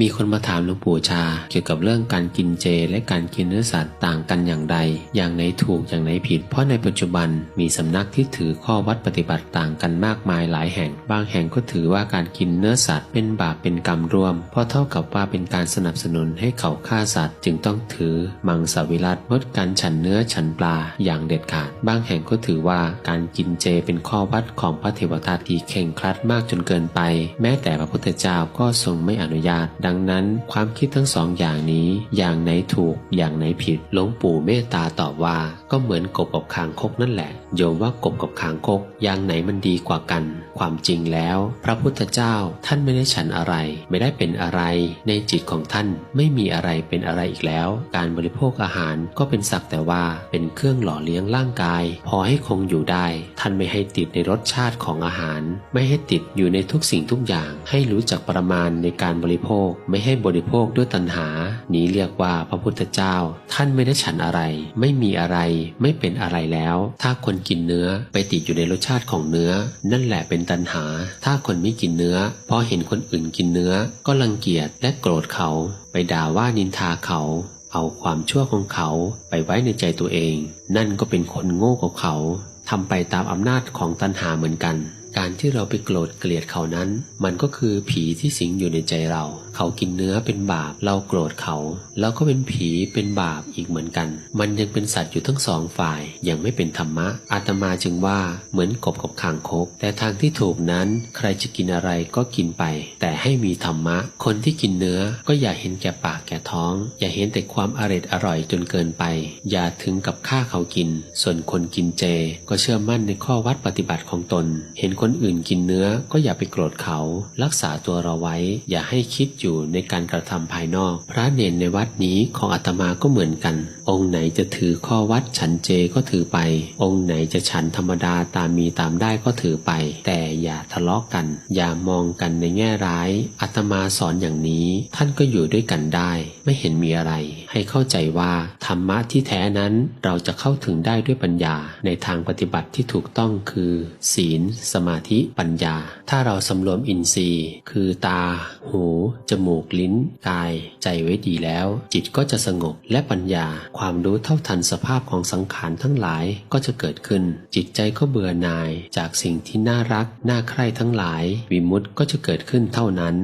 มีคนมาถามหลวงปู่ชา เกี่ยวกับเรื่องการกินเจ และการกินเนื้อสัตว์ต่างกันอย่างไรอย่างไหนถูกอย่างไหนผิด เพราะในปัจจุบันมีสำนักที่ถือข้อวัดปฏิบัติต่างกันมากมายหลายแห่ง บางแห่งก็ถือว่าการกินเนื้อสัตว์เป็นบาปเป็นกรรมรวม เพราะเท่ากับว่าเป็นการสนับสนุนให้เขาฆ่าสัตว์ จึงต้องถือมังสวิรัตงดการฉันเนื้อฉันปลาอย่างเด็ดขาด บางแห่งก็ถือว่าการกินเจเป็นข้อวัดของพระเทวทัตที่เข่งครัดมากจนเกินไป แม้แต่พระพุทธเจ้าก็ทรงไม่อนุญาตดัังนั้นความคิดทั้งสองอย่างนี้อย่างไหนถูกอย่างไหนผิดหลวงปู่เมตตาตอบว่า ก็เหมือนกบกับคางคกนั่นแหละ โยมว่ากบกับคางคกอย่างไหนมันดีกว่ากัน ความจริงแล้ว พระพุทธเจ้าท่านไม่ได้ฉันอะไร ไม่ได้เป็นอะไรในจิตของท่านไม่มีอะไรเป็นอะไรอีกแล้ว การบริโภคอาหารก็เป็นสักแต่ว่าเป็นเครื่องหล่อเลี้ยงร่างกาย พอให้คงอยู่ได้ ท่านไม่ให้ติดในรสชาติของอาหาร ไม่ให้ติดอยู่ในทุกสิ่งทุกอย่าง ให้รู้จักประมาณในการบริโภคไม่ให้บริโภคด้วยตัณหา นี้เรียกว่าพระพุทธเจ้า ท่านไม่ได้ฉันอะไร ไม่มีอะไร ไม่เป็นอะไรแล้ว ถ้าคนกินเนื้อไปติดอยู่ในรสชาติของเนื้อ นั่นแหละเป็นตัณหา ถ้าคนไม่กินเนื้อพอเห็นคนอื่นกินเนื้อ ก็รังเกียจและโกรธเขา ไปด่าว่านินทาเขาเอาความชั่วของเขาไปไว้ในใจตัวเอง นั่นก็เป็นคนโง่กว่าเขาทำไปตามอำนาจของตัณหาเหมือนกัน การที่เราไปโกรธเกลียดเขานั้น มันก็คือผีที่สิงอยู่ในใจเรา เขากินเนื้อเป็นบาป เราโกรธเขาแล้วก็เป็นผีเป็นบาปอีกเหมือนกัน มันยังเป็นสัตว์อยู่ทั้งสองฝ่ายยังไม่เป็นธรรมะอาตมาจึงว่าเหมือนกบกับคางคก แต่ทางที่ถูกนั้น ใครจะกินอะไรก็กินไป แต่ให้มีธรรมะ คนที่กินเนื้อก็อย่าเห็นแก่ปากแก่ท้อง อย่าเห็นแต่ความอร่อยอร่อยจนเกินไป อย่าถึงกับฆ่าเขากิน ส่วนคนกินเจ ก็เชื่อมั่นในข้อวัดปฏิบัติของตน เห็นคนอื่นกินเนื้อก็อย่าไปโกรธเขา รักษาตัวเราไว้ อย่าให้คิดอยู่ในการกระทำภายนอก พระเนนในวัดนี้ของอาตมาก็เหมือนกัน องค์ไหนจะถือข้อวัดฉันเจก็ถือไป องค์ไหนจะฉันธรรมดาตามมีตามได้ก็ถือไป แต่อย่าทะเลาะกัน อย่ามองกันในแง่ร้ายอาตมาสอนอย่างนี้ ท่านก็อยู่ด้วยกันได้ ไม่เห็นมีอะไร ให้เข้าใจว่าธรรมะที่แท้นั้นเราจะเข้าถึงได้ด้วยปัญญาในทางปฏิบัติที่ถูกต้องคือ ศีลสมมาธิปัญญา ถ้าเราสำรวมอินทรีย์ คือตา หู จมูก ลิ้น กาย ใจไว้ดีแล้ว จิตก็จะสงบและปัญญา ความรู้เท่าทันสภาพของสังขารทั้งหลายก็จะเกิดขึ้น จิตใจก็เบื่อหน่ายจากสิ่งที่น่ารัก น่าใคร่ทั้งหลาย วิมุตติก็จะเกิดขึ้นเท่านั้น